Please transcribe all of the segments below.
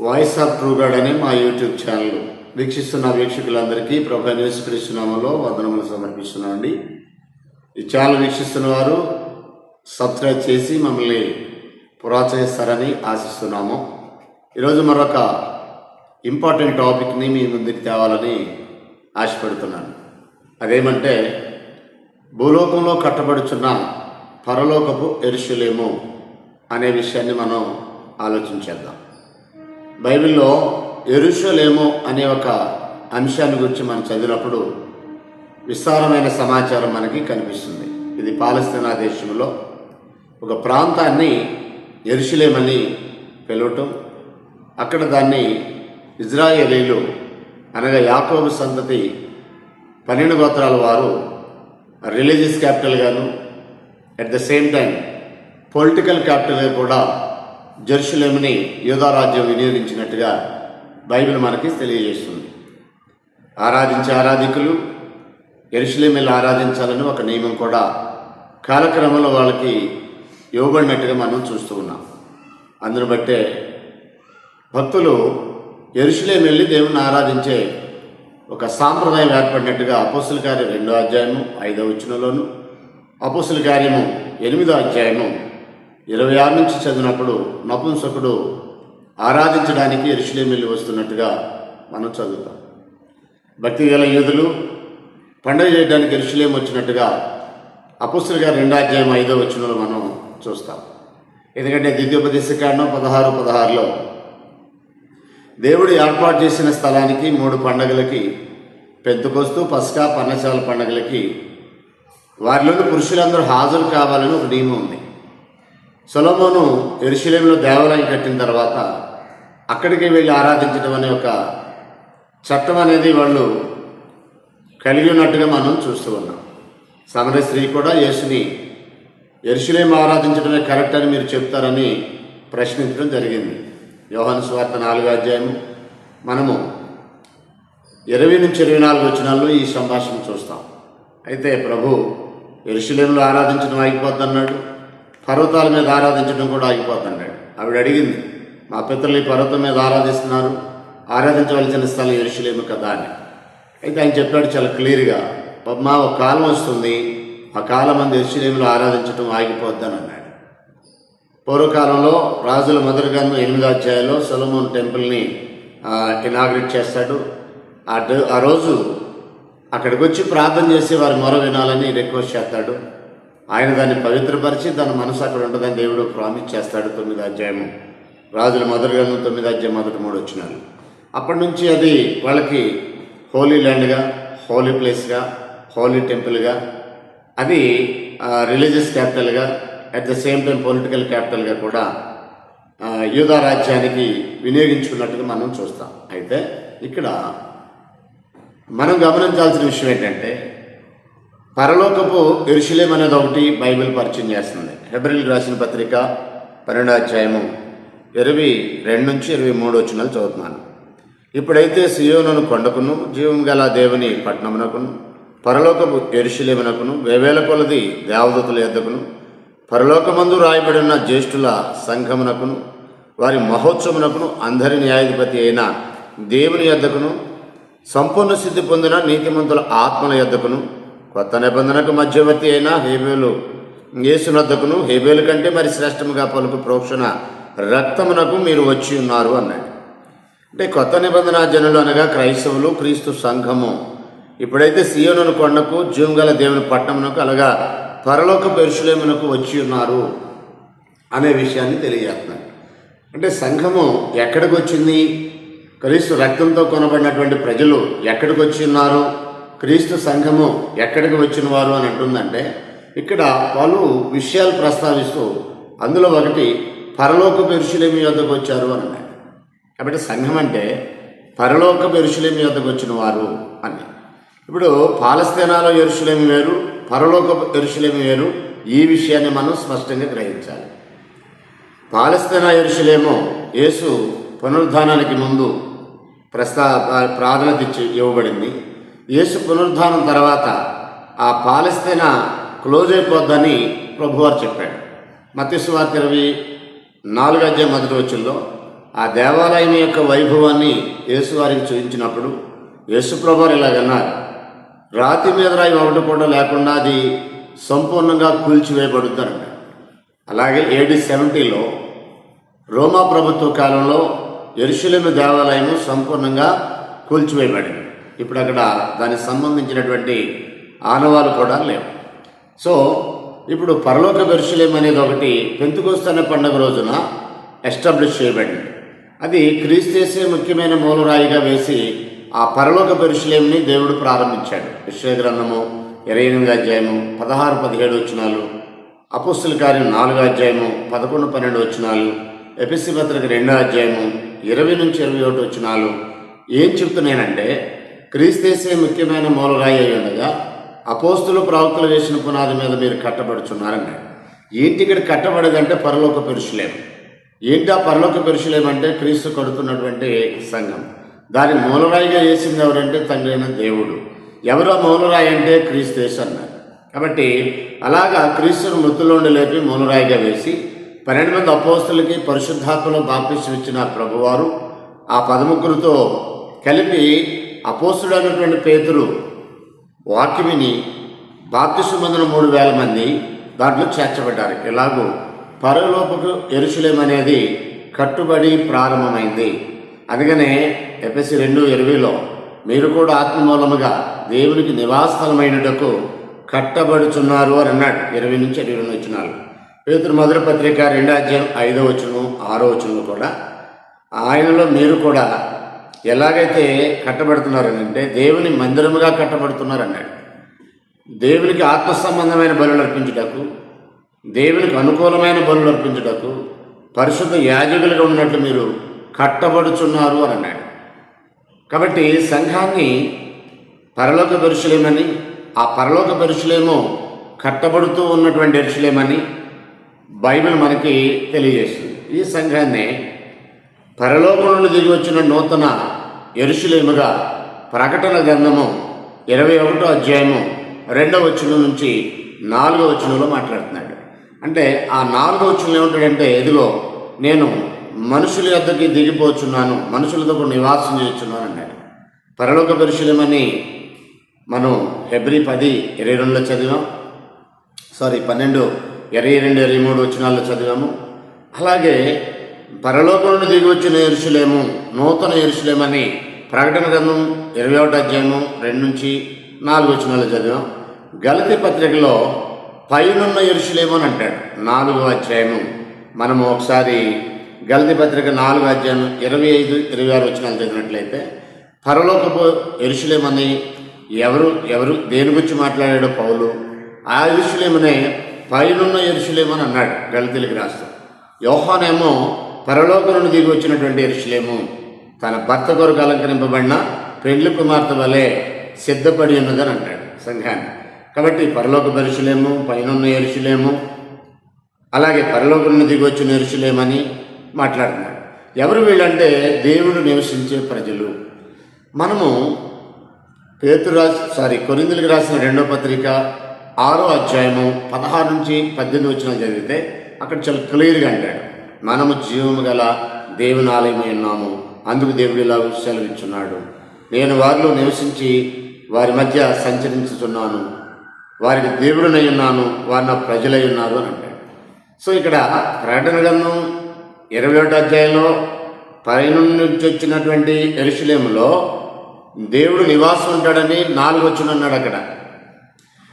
Voice of ట్రూగాడ్ అనే మా YouTube channel వీక్షిస్తున్న వీక్షకులందరికీ ప్రభు నిష్కరిస్తున్నామలో వందనములు సమర్పిస్తున్నామండి. ఈ ఛానల్ వీక్షిస్తున్న వారు సబ్స్క్రైబ్ చేసి మమ్మల్ని ప్రోత్సహిస్తారని ఆశిస్తున్నాము. ఈరోజు మరొక ఇంపార్టెంట్ టాపిక్ని మీ ముందుకు తేవాలని ఆశపడుతున్నాను. అదేమంటే భూలోకంలో కట్టబడుచున్న పరలోకపు ఎరుషులేము అనే విషయాన్ని మనం ఆలోచించేద్దాం బైబిల్లో ఎరుషలేము అనే ఒక అంశాన్ని గురించి మనం చదివినప్పుడు విస్తారమైన సమాచారం మనకి కనిపిస్తుంది. ఇది పాలస్తీనా దేశంలో ఒక ప్రాంతాన్ని ఎరుషలేమని పిలవటం అక్కడ దాన్ని ఇజ్రాయేలీలు అనగా యాకోబు సంతతి పన్నెండు గోత్రాల వారు religious క్యాపిటల్గాను at the same time political క్యాపిటల్గా కూడా జెరుషులేముని యూదారాజ్యం వినియోగించినట్టుగా బైబిల్ మనకి తెలియజేస్తుంది. ఆరాధించే ఆరాధికులు ఎరుసలేం వెళ్ళి ఆరాధించాలని ఒక నియమం కూడా కాలక్రమంలో వాళ్ళకి ఇవ్వబడినట్టుగా మనం చూస్తూ ఉన్నాం. అందును బట్టే భక్తులు ఎరుసలేం వెళ్ళి దేవుని ఆరాధించే ఒక సాంప్రదాయం ఏర్పడినట్టుగా అపోసుల కార్యం రెండో అధ్యాయము ఐదో వచనంలోను అపోసుల కార్యము ఎనిమిదో అధ్యాయము ఇరవై ఆరు నుంచి చదివినప్పుడు నపుంసకుడు ఆరాధించడానికి ఎరుషులేమిల్లి వెళ్ళి వస్తున్నట్టుగా మనం చదువుతాం. భక్తి గల యూదులు పండుగ చేయడానికి ఎరుసలేం వచ్చినట్టుగా అపుస్తుల గారు రెండో అధ్యాయం ఐదో వచ్చినలో మనం చూస్తాం. ఎందుకంటే ద్వితీయోపదేశ కాండం పదహారు పదహారులో దేవుడు ఏర్పాటు చేసిన స్థలానికి మూడు పండగలకి పెద్దకొస్తూ పస్కా పన్నశాల పండగలకి వారిలోని పురుషులందరూ హాజరు కావాలని ఒక నియమం ఉంది. సొలమోను ఎరుశలేంలో దేవాలయం కట్టిన తర్వాత అక్కడికి వెళ్ళి ఆరాధించడం అనే ఒక చట్టం అనేది వాళ్ళు కలిగి ఉన్నట్టుగా మనం చూస్తూ ఉన్నాం. సమర స్త్రీ కూడా యేసుని ఎరుశలేం ఆరాధించడమే కరెక్ట్ అని మీరు చెప్తారని ప్రశ్నించడం జరిగింది. యోహన్ స్వార్థ నాలుగో అధ్యాయం మనము ఇరవై నుంచి ఇరవై నాలుగు వచ్చినాల్లో ఈ సంభాషణ చూస్తాం. అయితే ప్రభు ఎరుశలేంలో ఆరాధించడం ఆగిపోద్దన్నాడు. పర్వతాల మీద ఆరాధించడం కూడా ఆగిపోతున్నాడు ఆవిడ అడిగింది మా పితరులు ఈ పర్వతం మీద ఆరాధిస్తున్నారు ఆరాధించవలసిన స్థలం ఎరుషులేము కదా అని. అయితే ఆయన చెప్పాడు చాలా క్లియర్గా మా ఒక కాలం వస్తుంది ఆ కాలం మంది ఎరుశలేములో ఆరాధించడం ఆగిపోద్దని అన్నాడు. పూర్వకాలంలో రాజుల మొదటి గ్రంథం ఎనిమిదో అధ్యాయంలో సొలమోన్ టెంపుల్ని ఇనాగ్రేట్ చేస్తాడు. ఆ ఆ రోజు అక్కడికి వచ్చి ప్రార్థన చేసి వారి మొర వినాలని రిక్వెస్ట్ చేస్తాడు. ఆయన దాన్ని పవిత్రపరిచి దాని మనసు అక్కడ ఉంటుందని దేవుడు ప్రామిస్ చేస్తాడు తొమ్మిది అధ్యాయము. రాజుల మొదటి గ్రంథం తొమ్మిది అధ్యాయం మొదటి మూడు వచ్చినారు అప్పటి నుంచి అది వాళ్ళకి హోలీ ల్యాండ్గా హోలీ ప్లేస్గా హోలీ టెంపుల్గా అది రిలీజియస్ క్యాపిటల్గా at the same time political క్యాపిటల్గా కూడా యూదా రాజ్యానికి వినియోగించుకున్నట్టుగా మనం చూస్తాం. అయితే ఇక్కడ మనం గమనించాల్సిన విషయం ఏంటంటే పరలోకపు ఎరుషులేం అనేది ఒకటి బైబిల్ పరిచయం చేస్తుంది. హెబ్రిల్ రాసిన పత్రిక పన్నెండాధ్యాయము ఇరవై రెండు నుంచి ఇరవై మూడు వచ్చినాలు చదువుతున్నాను. ఇప్పుడైతే సియోనును కొండకును జీవం గల దేవుని పట్టణమునకును పరలోకపు ఎరుషులేమునకును వేవేల కొలది దేవదూతుల ఎద్దకును పరలోకమందు రాయబడిన జ్యేష్ఠుల సంఘమునకును వారి మహోత్సవమునకును అందరి న్యాయాధిపతి అయిన దేవుని యొద్దకును సంపూర్ణ సిద్ధి పొందిన నీతిమంతుల ఆత్మల యొద్దకును కొత్త నిబంధనకు మధ్యవర్తి అయిన హేబేలు యేసునద్దకును హేబేలు కంటే మరి శ్రేష్టముగా పలుకు ప్రోక్షణ రక్తమునకు మీరు వచ్చి ఉన్నారు అన్నాడు. అంటే కొత్త నిబంధన జనులు అనగా క్రైస్తవులు క్రీస్తు సంఘము. ఇప్పుడైతే సియోనును కొండకు జీవంగల దేవుని పట్టణమునకు అలాగా పరలోక పెరుషులేమునకు వచ్చి ఉన్నారు అనే విషయాన్ని తెలియజేస్తున్నాడు అంటే సంఘము ఎక్కడికి వచ్చింది క్రీస్తు రక్తంతో కొనబడినటువంటి ప్రజలు ఎక్కడికి వచ్చి ఉన్నారు? క్రీస్తు సంఘము ఎక్కడికి వచ్చిన వారు అని అంటుందంటే ఇక్కడ పలు విషయాలు ప్రస్తావిస్తూ అందులో ఒకటి పరలోక పెరుషులేమి యొద్దకు వచ్చారు అని అన్నాడు. కాబట్టి సంఘం అంటే పరలోక పెరుషులేమి యొద్దకు వచ్చిన వారు అని. ఇప్పుడు పాలస్తీనాలో ఎరుషులేమి వేరు పరలోక ఎరుషులేమి వేరు ఈ విషయాన్ని మనం స్పష్టంగా గ్రహించాలి. పాలస్తీనా ఎరుషులేమో యేసు పునరుద్ధానానికి ముందు ప్రస్తా ప్రాధాన్యత ఇచ్చి ఇవ్వబడింది. యేసు పునరుద్ధానం తర్వాత ఆ పాలస్తీనా క్లోజ్ అయిపోద్దని ప్రభువారు చెప్పాడు. మత్స్యవార్త ఇరవై నాలుగు అధ్యాయ మొదటి వచ్చుల్లో ఆ దేవాలయం యొక్క వైభవాన్ని యేసు వారికి చూపించినప్పుడు యేసుప్రభు ఇలాగన్నారు రాతి మీద రాయి ఒకటి కూడా లేకుండా అది సంపూర్ణంగా కూల్చివేయబడుద్దనంట అలాగే ఏడి సెవెంటీలో రోమా ప్రభుత్వ కాలంలో ఎరుశులేమి దేవాలయం సంపూర్ణంగా కూల్చివేయబడింది. ఇప్పుడు అక్కడ దానికి సంబంధించినటువంటి ఆనవాలు కూడా లేవు. సో ఇప్పుడు పరలోక దర్శులేం అనేది ఒకటి పెంతుకొస్తున్న పండుగ రోజున ఎస్టాబ్లిష్ చేయబడింది. అది క్రీస్తేసే ముఖ్యమైన మూలరాయిగా వేసి ఆ పరలోక పెరుషులేమిని దేవుడు ప్రారంభించాడు. విశ్వగ్రంథము ఇరవై ఎనిమిది అధ్యాయము పదహారు పదిహేడు వచ్చినాలు అపుస్తుల కార్యం నాలుగో అధ్యాయము పదకొండు పన్నెండు వచ్చినాలు ఎపిసి పత్రిక రెండో అధ్యాయము ఇరవై నుంచి ఇరవై ఒకటి వచ్చినాలు ఏం చెప్తున్నానంటే క్రీస్తేసే ముఖ్యమైన మూలరాయి అయి ఉండగా అపోస్తులు ప్రవక్తలు వేసిన పునాది మీద మీరు కట్టబడుచున్నారన్నాడు. ఏంటి ఇక్కడ కట్టబడదంటే పరలోక పురుషులేము ఏంటి ఆ పరలోక పురుషులేమంటే క్రీస్తు కడుతున్నటువంటి సంఘం? దాని మూలరాయిగా వేసింది ఎవరంటే తండ్రైన దేవుడు. ఎవరో మూలరాయి అంటే? క్రీస్తేసు అన్నారు కాబట్టి అలాగా క్రీస్తును మృతులోండి లేపి మూలరాయిగా వేసి పన్నెండు మంది అపోస్తులకి పరిశుద్ధాత్మలో బాప్తిష్టం ఇచ్చిన ప్రభువారు ఆ పదముగ్గురితో కలిపి అపోస్తుడు అయినటువంటి పేతులు వాక్యమిని బాప్తిసం పొందిన మూడు వేల మంది దాంట్లో చేర్చబడ్డారు. ఇలాగూ పరలోపకు ఎరుషులేం అనేది కట్టుబడి ప్రారంభమైంది. అందుకనే ఎఫ్ఎస్సి రెండు ఇరవైలో మీరు కూడా ఆత్మమూలముగా దేవునికి నివాసస్థలమైనటకు కట్టబడుచున్నారు అని అన్నాడు. ఇరవై నుంచి ఇరవై రెండు వచ్చినాలు పేతురు మొదటి పత్రిక రెండో అధ్యాయం ఐదో వచనం ఆరో వచనంలో కూడా ఆయనలో మీరు కూడా ఎలాగైతే కట్టబడుతున్నారనంటే దేవుని మందిరముగా కట్టబడుతున్నారన్నాడు. దేవునికి ఆత్మ సంబంధమైన బలులు అర్పించుటకు దేవునికి అనుకూలమైన బలులు అర్పించుటకు పరిశుద్ధ యాజకులుగా ఉన్నట్లు మీరు కట్టబడుచున్నారు అని అన్నాడు కాబట్టి సంఘాన్ని పరలోక పరుషులేమని ఆ పరలోక పరుషులేమో కట్టబడుతూ ఉన్నటువంటి ఎరుషులేమని బైబిల్ మనకి తెలియజేస్తుంది. ఈ సంఘాన్ని పరలోకం నుండి దిగి వచ్చిన నూతన ఎరుషులేముగా ప్రకటన గ్రంథము ఇరవై ఒకటో అధ్యాయము రెండవ వచనం నుంచి నాలుగో వచనంలో మాట్లాడుతున్నాడు. అంటే ఆ నాలుగో వచనం ఏమిటాడంటే ఎదుగో నేను మనుషుల యొద్దకి దిగిపోచున్నాను మనుషులతో నివాసం చేస్తున్నాను అన్నాడు. పరలోక పరిశీలమని మనం ఫిబ్రవరి పది ఇరవై రెండులో చదివాం. సారీ పన్నెండు ఇరవై రెండు ఇరవై మూడు వచనాల్లో చదివాము. అలాగే పరలోకం నుండి దిగి వచ్చిన ఎరుసలేము నూతన ఎరుసలేమని ప్రకటన గ్రంథం ఇరవై ఒకటి అధ్యాయము రెండు నుంచి నాలుగు వచనాలు చదివాం. గలతి పత్రికలో పైనున్న ఎరుసలేము అని అంటాడు. నాలుగో అధ్యాయము. మనము ఒకసారి గలతి పత్రిక నాలుగో అధ్యాయం ఇరవై ఐదు ఇరవై ఆరు వచనాలు చదివినట్లయితే పరలోకపు ఎరుసలేమని ఎవరు ఎవరు దేని గురించి మాట్లాడాడో పౌలు? ఆ ఎరుసలేమనే పైనున్న ఎరుసలేమని అన్నాడు గలతీలకు రాస్తూ. యోహానేమో పరలోకమును దిగి వచ్చినటువంటి ఎరుషులేము తన భర్త కొరకు అలంకరింపబడిన పెండ్లి కుమార్తె వలె సిద్ధపడి ఉన్నదని అంటాడు సంఘాన్ని. కాబట్టి పరలోక పరుషులేము పైనున్న ఎరుషులేము అలాగే పరలోకమును దిగి వచ్చిన ఎరుషులేమని మాట్లాడుతున్నాడు. ఎవరు వీళ్ళంటే దేవుడు నివసించే ప్రజలు. మనము పేతురు సారీ కొరిందులకు రాసిన రెండో పత్రిక ఆరో అధ్యాయము పదహారు నుంచి పద్దెనిమిది వచ్చిన చదివితే అక్కడ చాలా క్లియర్గా అంటాడు. మనము జీవము గల దేవుని ఆలయమై ఉన్నాము. అందుకు దేవుడు ఇలా సెలవిచ్చున్నాడు. నేను వారిలో నివసించి వారి మధ్య సంచరించుతున్నాను వారికి దేవుడినై ఉన్నాను వారి నా ప్రజలై ఉన్నారు అని అంటాడు. సో ఇక్కడ ప్రకటన గ్రంథం ఇరవై ఒకటి అధ్యాయంలో నుంచి వచ్చినటువంటి ఎరుషులేములో దేవుడు నివాసం ఉంటాడని నాలుగు వచ్చిన అన్నాడు అక్కడ.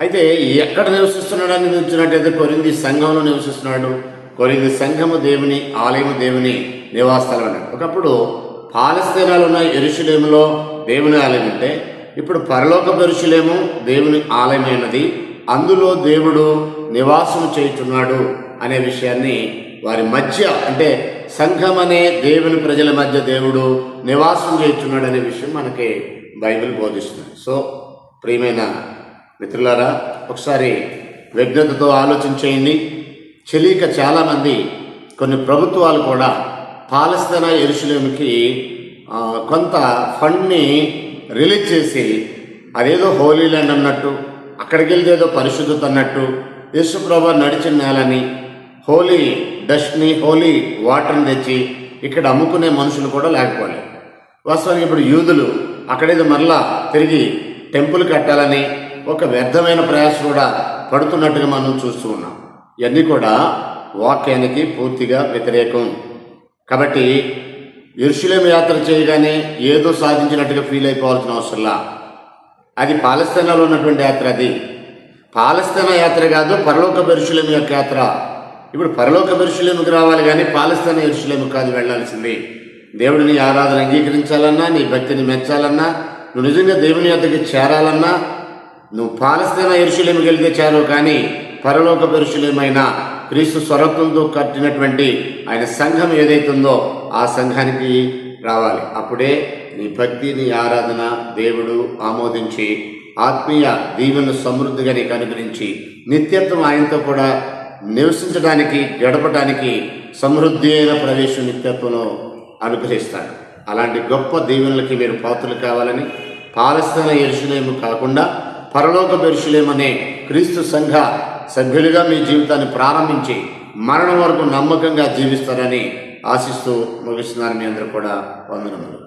అయితే ఎక్కడ నివసిస్తున్నాడని నిలిచినట్టయితే కొరింది సంఘంలో నివసిస్తున్నాడు. కొరింది సంఘము దేవుని ఆలయము దేవుని నివాసాలు అన్నాడు ఒకప్పుడు పాలస్తీనాలు ఉన్న ఎరుషులేములో దేవుని ఆలయం అంటే ఇప్పుడు పరలోక ఎరుషులేము దేవుని ఆలయమైనది అందులో దేవుడు నివాసం చేయుచున్నాడు అనే విషయాన్ని వారి మధ్య అంటే సంఘం అనే దేవుని ప్రజల మధ్య దేవుడు నివాసం చేయుచున్నాడు అనే విషయం మనకి బైబిల్ బోధిస్తుంది. సో ప్రియమైన మిత్రులారా ఒకసారి విజ్ఞతతో ఆలోచన చేయండి. చెలిక చాలామంది కొన్ని ప్రభుత్వాలు కూడా పాలస్తీనా ఎరుసలేంకి కొంత ఫండ్ని రిలీజ్ చేసి అదేదో హోలీ ల్యాండ్ అన్నట్టు అక్కడికి ఏదో పరిశుద్ధత అన్నట్టు యేసుప్రభు నడిచిన నేలని హోలీ డస్ట్ని హోలీ వాటర్ని తెచ్చి ఇక్కడ అమ్ముకునే మనుషులు కూడా లేకపోలేదు. వాస్తవానికి ఇప్పుడు యూదులు అక్కడేదో మరలా తిరిగి టెంపుల్ కట్టాలని ఒక వ్యర్థమైన ప్రయాస కూడా పడుతున్నట్టుగా మనం చూస్తూ ఉన్నాం. ఇవన్నీ కూడా వాక్యానికి పూర్తిగా వ్యతిరేకం. కాబట్టి ఎరుషులేం యాత్ర చేయగానే ఏదో సాధించినట్టుగా ఫీల్ అయిపోవాల్సిన అవసరంలా అది పాలస్తీనాలో ఉన్నటువంటి యాత్ర అది. పాలస్తీనా యాత్ర కాదు పరలోక బెరుషులేము యొక్క యాత్ర. ఇప్పుడు పరలోక బెరుషులేముకి రావాలి కానీ పాలస్తీనా ఎరుషులేము కాదు వెళ్ళాల్సింది. దేవుడిని ఆరాధన అంగీకరించాలన్నా నీ భక్తిని మెచ్చాలన్నా నువ్వు నిజంగా దేవుని యొద్దకి చేరాలన్నా నువ్వు పాలస్తీనా ఎరుషులేమికి వెళ్తే చేరవు కానీ పరలోక పురుషులమైన క్రీస్తు స్వరత్వంతో కట్టినటువంటి ఆయన సంఘం ఏదైతుందో ఆ సంఘానికి రావాలి. అప్పుడే నీ భక్తి నీ ఆరాధన దేవుడు ఆమోదించి ఆత్మీయ దీవెను సమృద్ధిగా నీకు అనుగ్రహించి నిత్యత్వం ఆయనతో కూడా నివసించడానికి గడపడానికి సమృద్ధి అయిన ప్రవేశం నిత్యత్వం అనుగ్రహిస్తాడు. అలాంటి గొప్ప దీవెనలకి మీరు పాత్రలు కావాలని పాలస్తీన ఎరుషులేము కాకుండా పరలోక పెరుషులేమనే క్రీస్తు సంఘ సభ్యులుగా మీ జీవితాన్ని ప్రారంభించి మరణం వరకు నమ్మకంగా జీవిస్తారని ఆశిస్తూ ముగిస్తున్నాను. మీ అందరూ కూడా వందనములు.